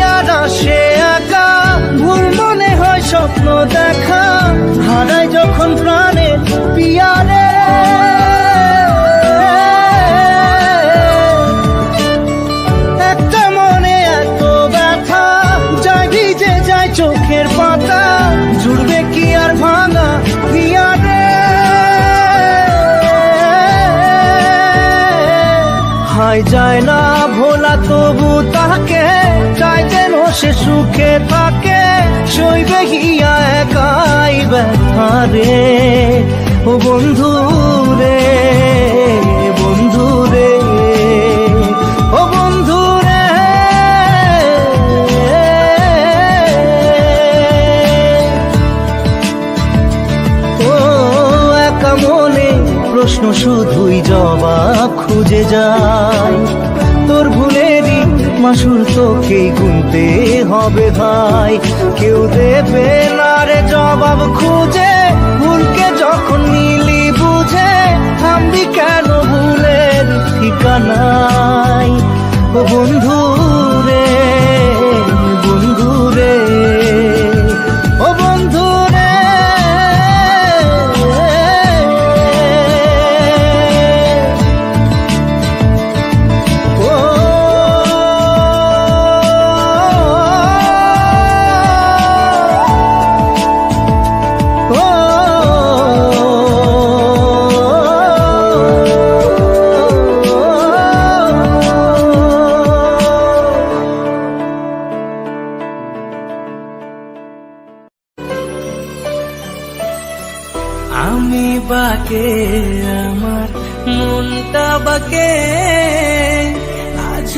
আর আসে আঁকা ভুল মনে হয় স্বপ্ন দেখা। হারায় যখন প্রাণে পিয়ারে বন্ধু রে বন্ধু রে, ও বন্ধু ও একা মনে প্রশ্ন শুধুই জবাব খুঁজে যায় তোর ভুলেরই মাসুর তোকেই গুনতে হবে ভাই। কেউ দেবে না রে জবাব খুঁজে যখন মিলি বুঝে থামবি কেন ভুলের ঠিকানায়? ও বন্ধু রে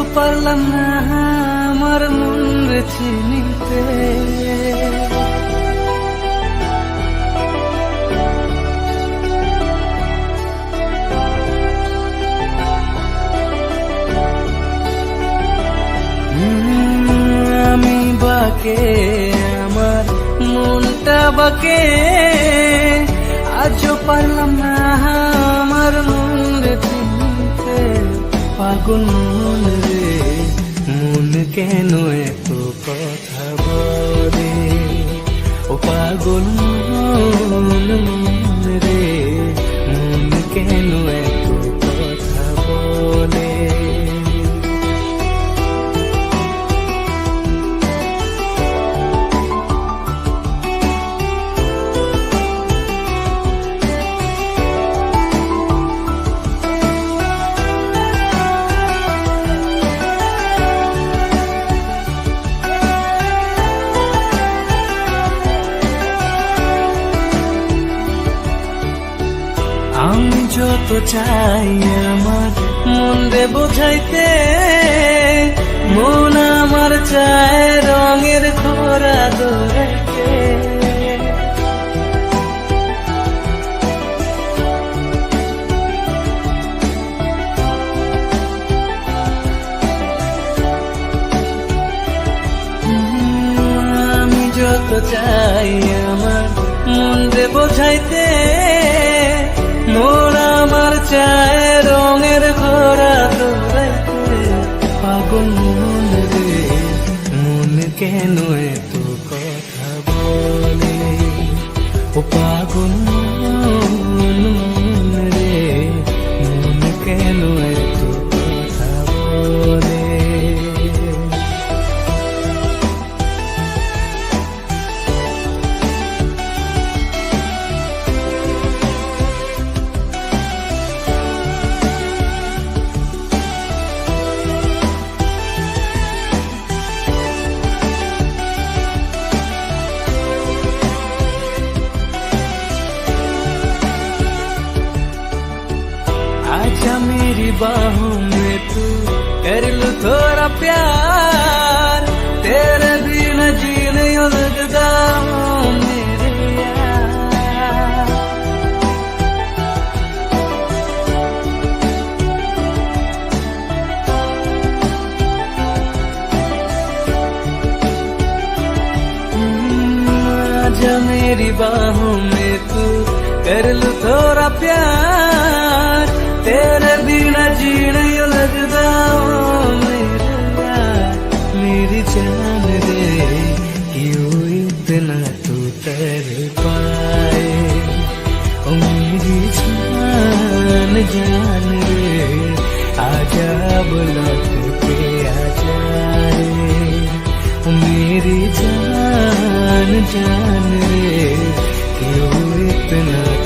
আজও পারলাম না আমার মন চিনিতে আমি বাকে, আমার মনটা বাকে, আজও পারলাম না আমার মন রে রে মন কেন এত কথা বলে? ও পাগল রে চাই আমার। মন দে বোঝাইতে, মন আমার চায় রঙের খোরা দৌড়াইতে যত চাই আমার, মন মনরে বোঝাইতে É, no é? आजा मेरी बाहों में तू कर लू थोड़ा प्यार तेरे बिना जीने यो लगदा मेरा मेरी जान दे क्यों इतना तू तर पाए ओ मेरी जान जान रे आजा बुला के आजा रे मेरी जान जाने क्यों इतना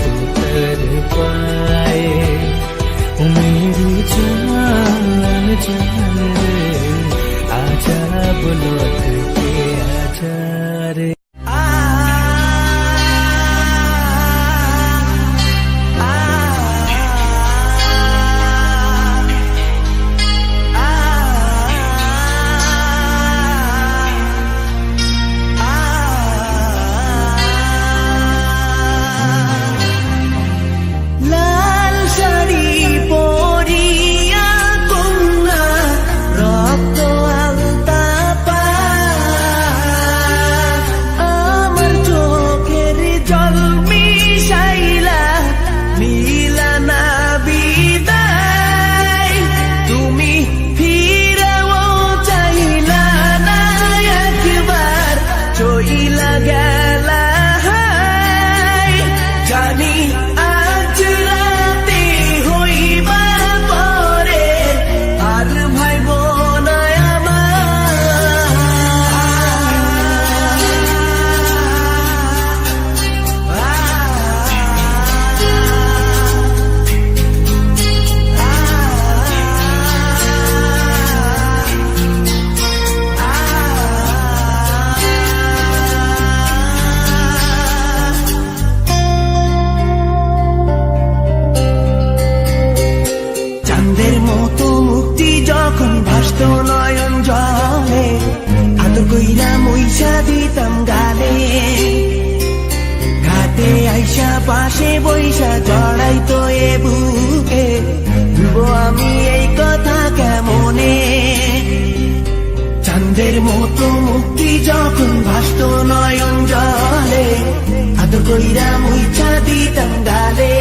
কইরা মুইচা দিতাম গালে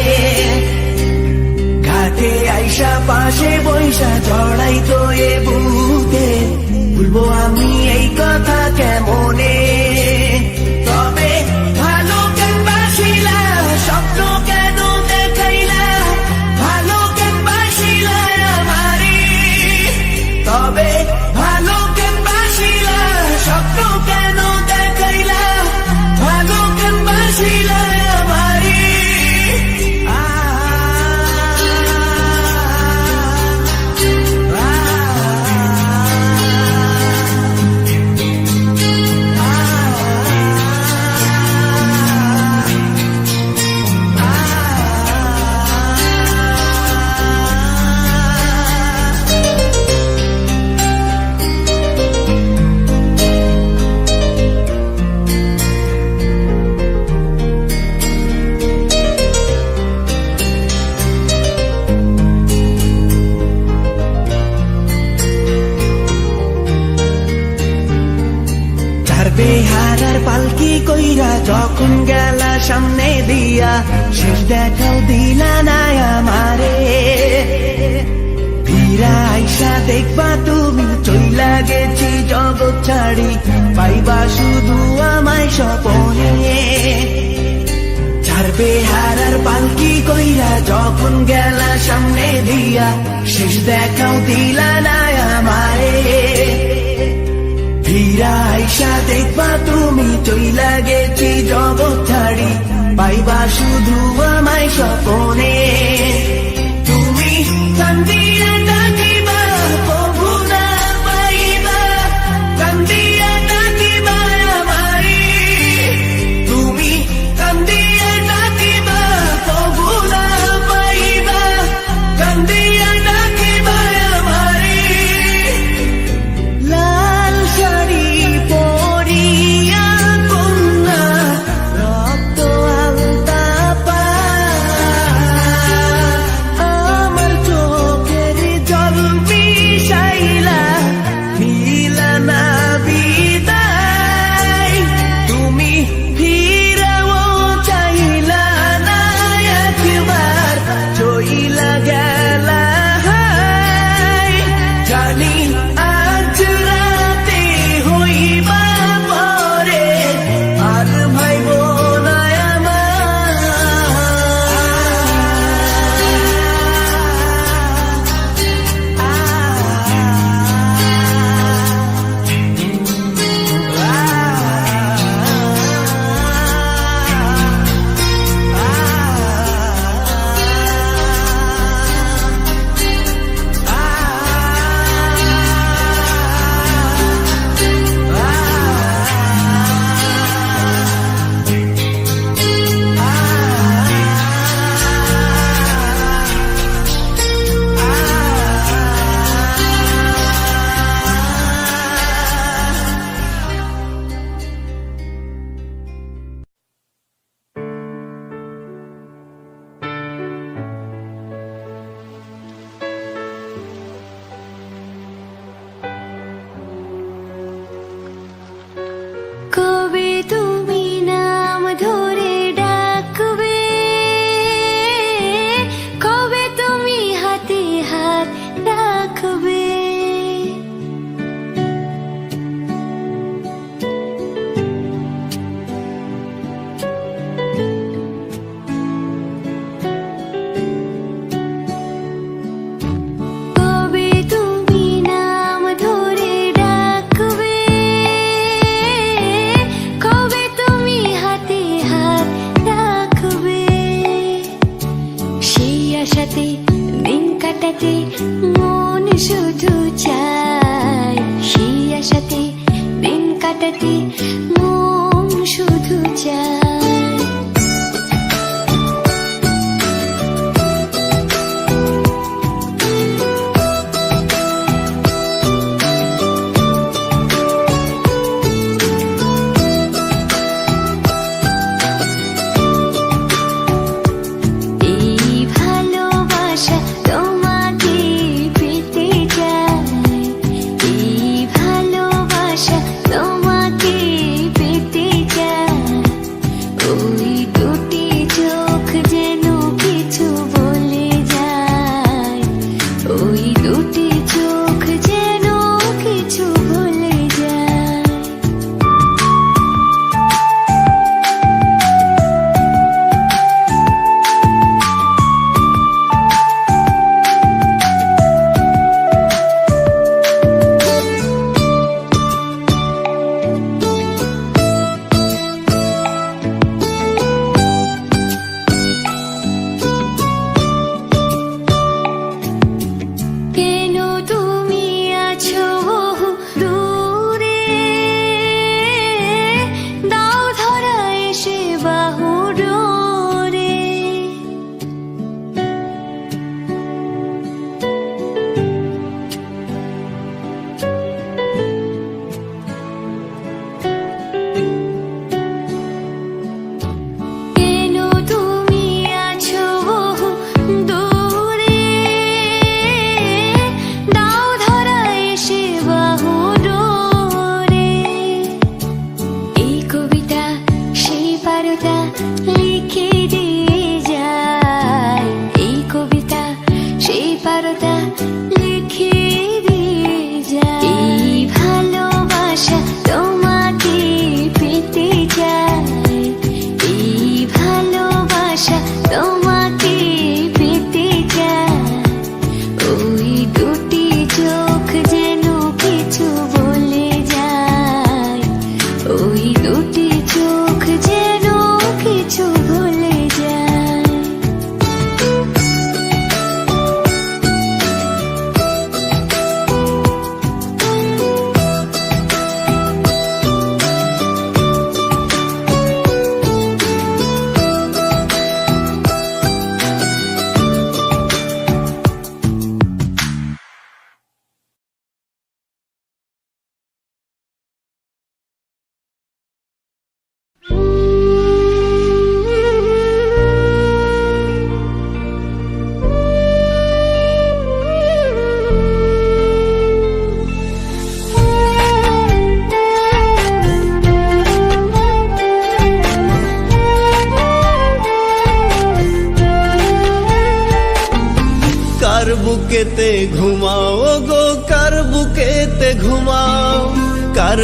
ঘাটে আইসা পাশে বৈশা চড়াই তো এ বুকে। ভুলবো আমি এই যখন গেলা সামনে দিয়া শেষ দেখাও দিলা না আমারে ফিরা আইসা দেখবা তুমি চইলা গেছি জগৎ ছাড়ি পাইবা শুধু আমায় স্বপনে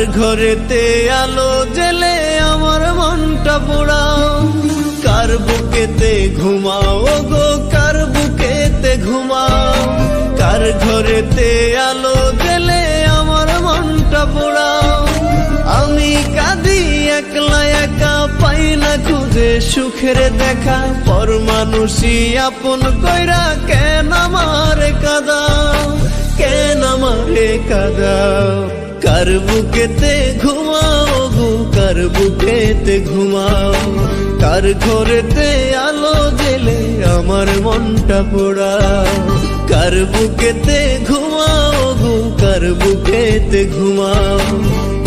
ঘরেতে আলো জেলে আমার মনটা পোড়াও। কার বুকেতে ঘুমাও গো, কার বুকেতে ঘুমাও? কার ঘরেতে আলো জেলে আমার মনটা পোড়াও? আমি কাঁদি একলা একা পাই না খুঁজে, সুখের দেখা। পর মানুষই আপন কইরা কেন আমারে কাদাও? কেন আমারে কাদাও? কার বুকেতে ঘুমাও গো কার বুকেতে ঘুমাও কার ঘরেতে আলো জেলে আমার মনটা পোড়াও কার বুকেতে ঘুমাও গো কার বুকেতে ঘুমাও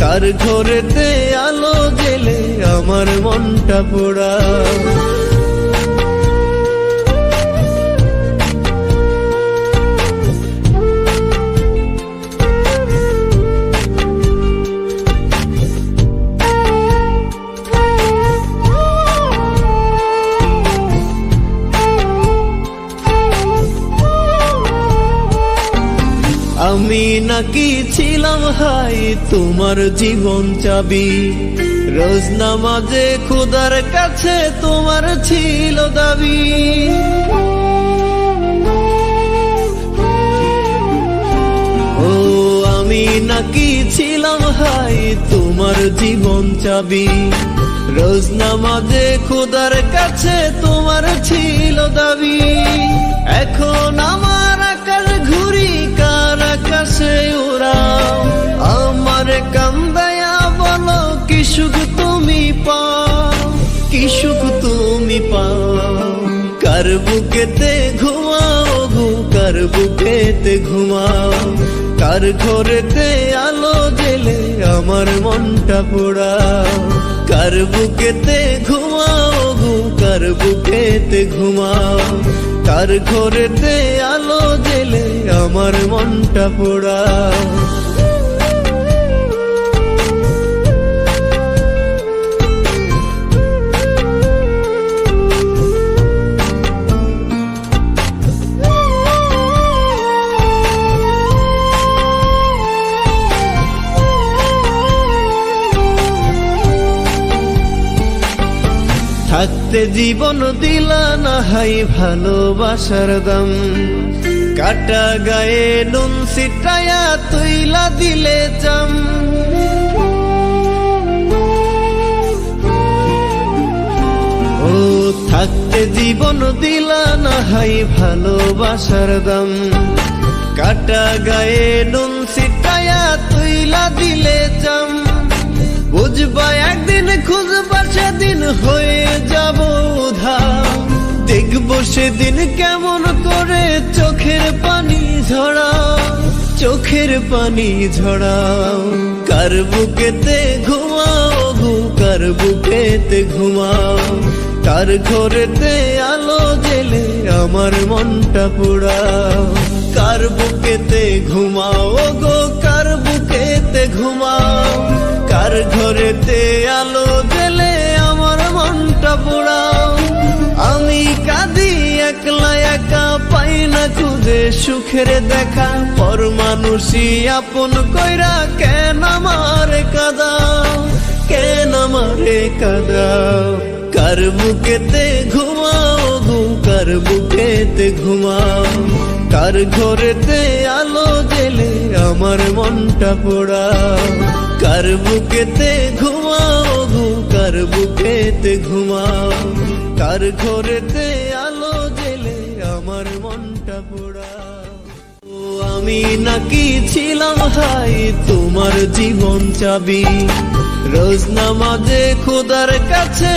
কার ঘরেতে আলো জেলে আমার মনটা পোড়াও নাকি ছিলাম হাই তোমার জীবন চাবি? রোজ নামাজে খুদার কাছে তোমার ছিল দাবি। ও, আমি নাকি ছিলাম হাই তোমার জীবন চাবি? রোজ নামাজে খুদার কাছে তোমার ছিল দাবি। এখন আকাশে উড়াও আমার কান্দায়া বলো কি সুখ তুমি পাও? কি সুখ তুমি পাও? কার বুকেতে ঘুমাও গো, কার বুকেতে ঘুমাও? কার ঘরেতে আলো জেলে আমার মনটা পোড়াও? কার বুকেতে ঘুমাও কার বুকেতে ঘুমাও কার ঘরেতে আলো জেলে আমার মনটা পোড়াও। থাকতে জীবন দিলা না হাই ভালোবাসার দাম। কাটা গায়ে নুন সিটায়া তুইলা দিলে চাম। ও, থাকতে জীবন দিলা না হাই ভালোবাসার দাম। কাটা গায়ে নুন সিটায়া তুইলা দিলে চাম। বুঝবা একদিন খুঁজবা, সেদিন হয়ে যাব উধার দেখব সেদিন কেমন করে চোখের পানি ঝরাও, চোখের পানি ঝরাও। কার বুকেতে ঘুমাও গো, কার বুকেতে ঘুমাও। কার ঘরেতে আলো জেলে আমার মনটা পোড়াও। কার বুকেতে ঘুমাও গো ঘুমাও, কার ঘরেতে আলো জেলে আমার মনটা পোড়াও? আমি কাঁদি, একলা একা পাই না খুঁজে সুখের দেখা। পর মানুষই আপন কইরা কেন আমারে কাদাও? কেন আমারে কাদাও? কার ঘুমাও গো কার বুকেতে ঘুমাও কার ঘরেতে আলো জেলে আমার মনটা পোড়াও। কার বুকেতে ঘুমাও গো, কার বুকেতে ঘুমাও কার ঘরেতে আলো জেলে আমার মনটা পোড়াও। আমি নাকি ছিলাম হাই, তোমার জীবন চাবি, রোজ নামাজে খোদার কাছে